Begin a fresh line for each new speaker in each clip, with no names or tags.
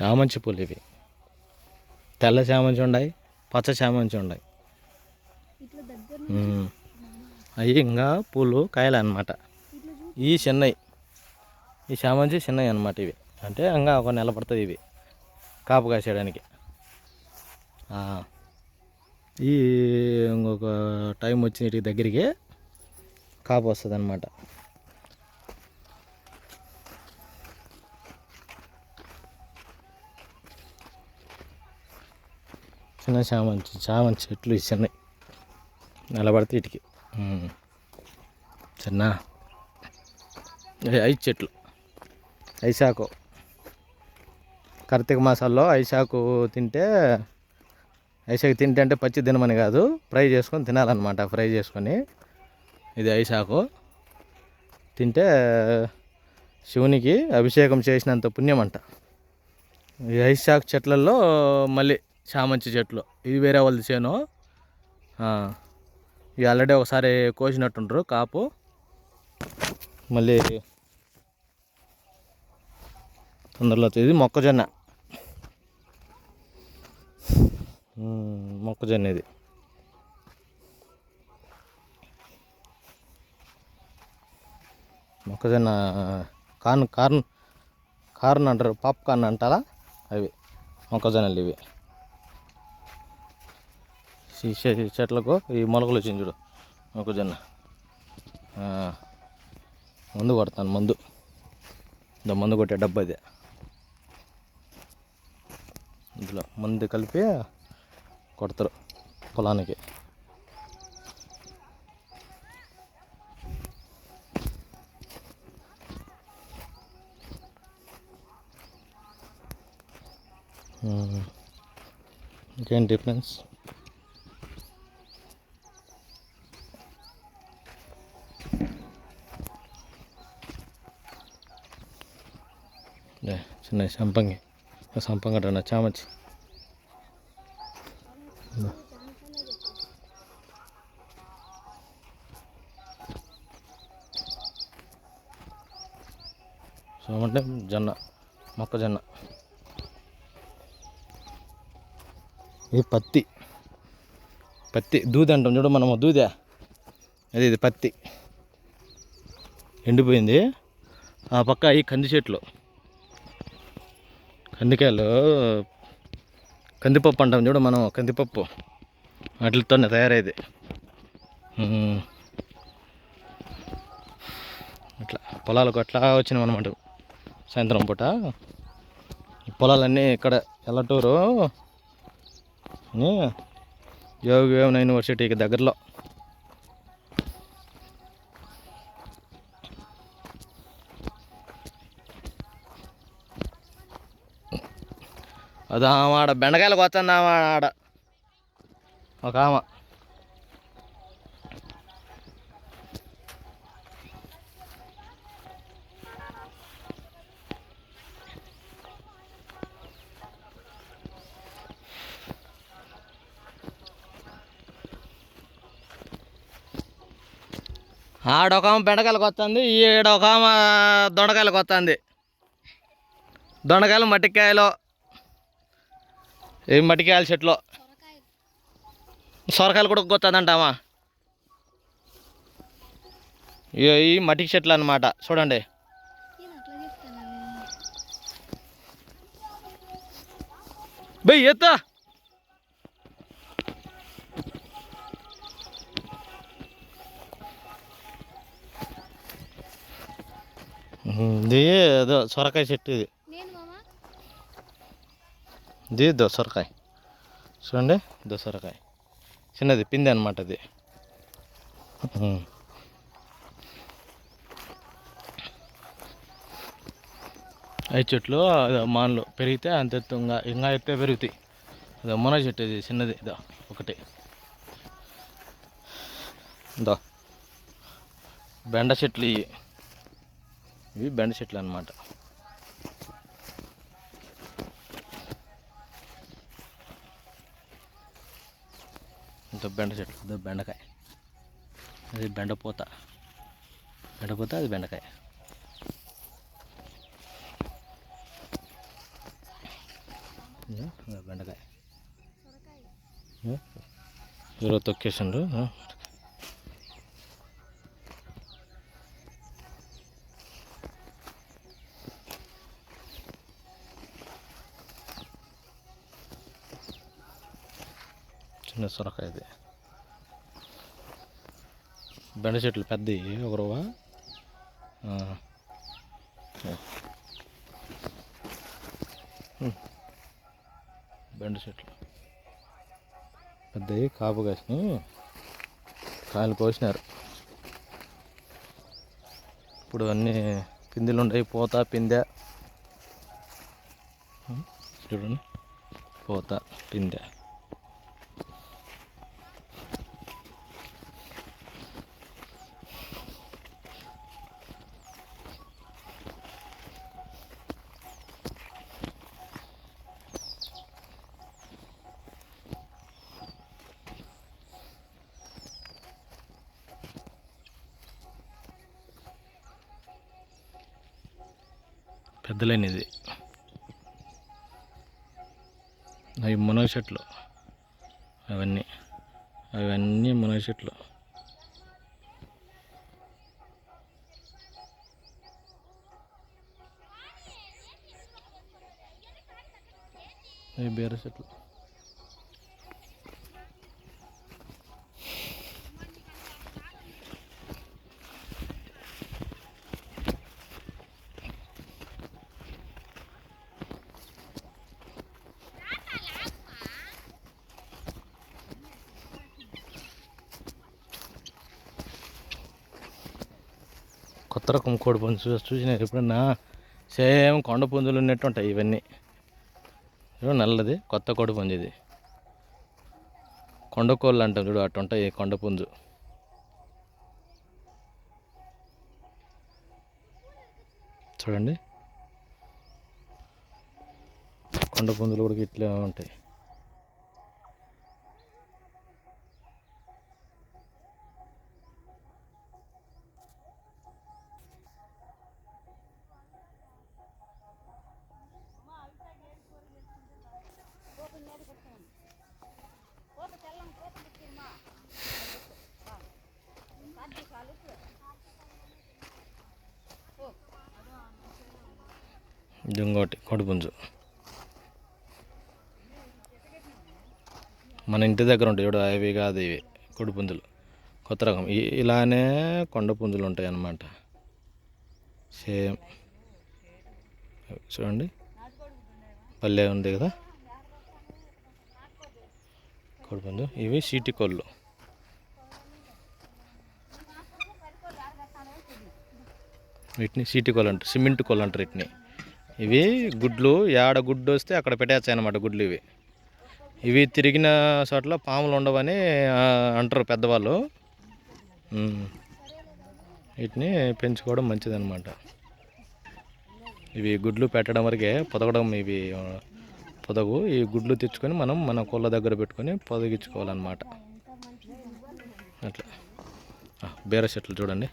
చామంతి పూలు ఇవి. తెల్ల చామంచి ఉన్నాయి పచ్చ చామంచి ఉన్నాయి అవి ఇంకా పూలు కాయలు అనమాట ఈ చిన్నవి ఈ చామంచి చిన్నవి అనమాట ఇవి. అంటే ఇంకా ఒక నెల పడుతుంది ఇవి. కాపు కాసేయడానికి. ఈ ఇంకొక టైం వచ్చిన దగ్గరికి కాపు వస్తుంది అనమాట చిన్న చామంతి చామంతి చెట్లు ఇచ్చినాయి చిన్నవి నిలబడితే ఇటుకి. చిన్న. ఇది ఐదు చెట్లు. ఐశాకు కార్తీక మాసాల్లో ఐశాకు తింటే ఐసాకు తింటే అంటే పచ్చి తినమని కాదు ఫ్రై చేసుకొని తినాలన్నమాట ఫ్రై చేసుకొని. ఇది ఐశాకు తింటే శివునికి అభిషేకం చేసినంత పుణ్యం అంట ఈ ఐసాకు చెట్లలో మళ్ళీ చామంతి చెట్లు. ఇది వేరే వాళ్ళది చేను. ఇవి ఆల్రెడీ ఒకసారి కోసినట్టుండ్రు కాపు. మళ్ళీ తొందరలో ఇది మొక్కజొన్న. మొక్కజొన్న ఇది. మొక్కజొన్న కార్న్ కార్న్ కార్న్ అంటారు. పాప్కార్న్ అంటారా? అవి. మొక్కజొన్నలు ఇవి. ఈ చెట్లకు ఈ మొలకలు వచ్చింది చూడు. మొక్కజొన్న. మందు కొడతాను మందు. ఇంత మందు కొట్టే డబ్బా అదే ఇందులో మందు కలిపి కొడతారు పొలానికి. ఇంకేంటి డిఫరెన్స్? ఉన్నాయి సంపంగి. సంపంగి అంటున్నా చామచి సోమంటే జొన్న మొక్కజొన్న ఇది పత్తి. పత్తి దూది అంటాం చూడు మనము దూదే. అది ఇది పత్తి. ఎండిపోయింది. ఆ పక్క ఈ కంది చెట్లు. కందికాయలు కందిపప్పు అంటాం చూడు మనం కందిపప్పు. వాటితోనే తయారైంది. అట్లా పొలాలకు అట్లా వచ్చినాం అనమాట సాయంత్రం పూట. ఈ పొలాలన్నీ ఇక్కడ ఎల్లటూరు యోగి యోగ యూనివర్సిటీకి దగ్గరలో. అది ఆమె ఆడ బెండకాయలు వస్తుంది ఆడ ఒక ఆమె. ఆడొక ఆమె బెండకాయలకు వస్తుంది ఈడ ఒక ఆమె దొండకాయలకు వస్తుంది దొండకాయలు మట్టికాయలు ఈ మటికాయల చెట్లు? సొరకాయలు కూడా కొత్తదంటామా ఈ మట్టికి చెట్లు అనమాట చూడండి.
బై
బయ్ ఎత్తా! ఇది ఏదో సొరకాయ చెట్టు ఇది. ఇది దోసొరకాయ. చూడండి దోసరకాయ. చిన్నది పిండి అనమాట అది. అవి చెట్లు మాన్లు పెరిగితే అంత తుంగ ఇంకా ఇంకా ఎత్తే పెరుగుతాయి. అదో మున చెట్టు ఇది చిన్నది ఇదో ఒకటి. ఇదో బెండ చెట్లు ఇవి. ఇవి బెండ చెట్లు అన్నమాట. ఇదో బెండ చెట్లు ఇదో బెండకాయ. అది బెండపూత బెండపూత అది బెండకాయ. బెండకాయ.
సొరకాయ
చిన్న సొరకాయ ఇది. బెండ చెట్లు పెద్దవి ఒక రవ్వ. బెండ చెట్లు. పెద్దవి కాపు కాసిని కాయలు కోసినారు. ఇప్పుడు అన్నీ పిందెలు ఉన్నాయి పోత పిందె. చూడండి. పోత పిందె. పెద్దలైనది. అవి మునగ చెట్లు అవన్నీ. అవన్నీ మునగ చెట్లు అవి బీర చెట్లు రకం కోడి పుంజు చూసిన చూసినారు ఎప్పుడన్నా? సేమ్ కొండ పుంజులు ఉన్నట్టు ఉంటాయి ఇవన్నీ నల్లది కొత్త కోడి పుంజు ఇది. కొండ కోళ్ళు అంటాం చూడు అటు ఉంటాయి కొండ పుంజు. చూడండి. కొండ పుంజులు కూడా ఇట్లా ఉంటాయి. ఇది ఇంకోటి కొడుపుంజు. మన ఇంటి దగ్గర ఉంటాయి చూడు అవి కాదు ఇవి కొడుపుంజులు. కొత్త రకం. ఇలానే కొండ పుంజులు ఉంటాయి అన్నమాట. సేమ్. చూడండి. పల్లె ఉంది కదా. కోడిపుంజు ఇవి సీటి కోళ్ళు వీటిని సీటి కోళ్ళు అంటారు సిమెంట్ కోళ్ళు అంటారు వీటిని ఇవి గుడ్లు ఏడ గుడ్డు వస్తే అక్కడ పెట్టేస్తాయి అన్నమాట గుడ్లు ఇవి ఇవి తిరిగిన చోట్ల పాములు ఉండవని అంటారు పెద్దవాళ్ళు వీటిని పెంచుకోవడం మంచిదన్నమాట ఇవి గుడ్లు పెట్టడం వరకే పొదగడం ఇవి పొదగు ఈ గుడ్లు తెచ్చుకొని మనం మన కోళ్ళ దగ్గర పెట్టుకొని పొదగించుకోవాలన్నమాట. అట్లా. ఆ, బీర చెట్లు చూడండి.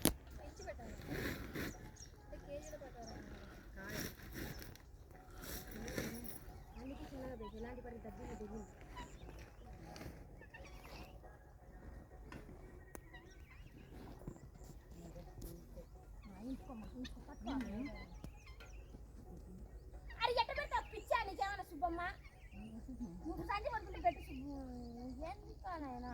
నువ్వు సంచి పడుతుంటే పెట్టు ఎందుకు నాయన